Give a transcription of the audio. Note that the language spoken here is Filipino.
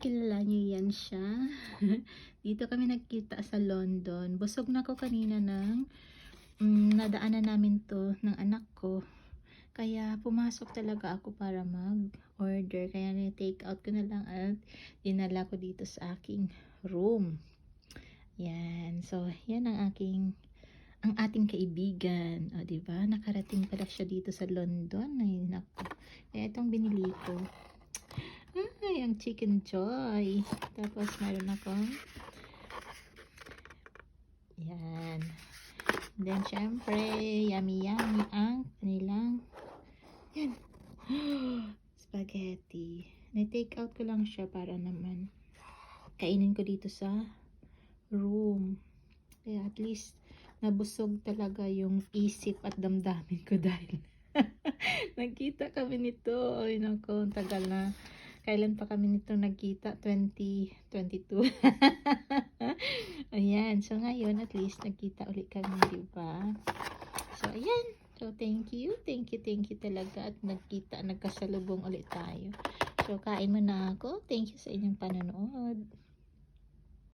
kilala niyo yan siya. Dito kami nagkita sa London. Busog na ko kanina ng mm, nadaanan namin to ng anak ko. Kaya pumasok talaga ako para mag-order. Kaya ni-take out ko na lang at dinala ko dito sa aking room. Yan. So, yan ang aking ang ating kaibigan. O, di ba? Nakarating pala siya dito sa London. Ay, naku. Eh, itong binili ko. Ay, ang chicken joy. Tapos, meron akong yan. Then, syempre, yummy yummy ang kanilang yan. Spaghetti. Na-take out ko lang siya para naman kainin ko dito sa room. Kaya at least nabusog talaga yung isip at damdamin ko dahil nagkita kami nito. Ay ang tagal na. Kailan pa kami nito nagkita? 2022. ayan. So ngayon at least nagkita ulit kami, di ba? So ayan. So thank you. Thank you, thank you talaga at nagkita, nagkasalubong ulit tayo. So kain mo na ako. Thank you sa inyong panonood.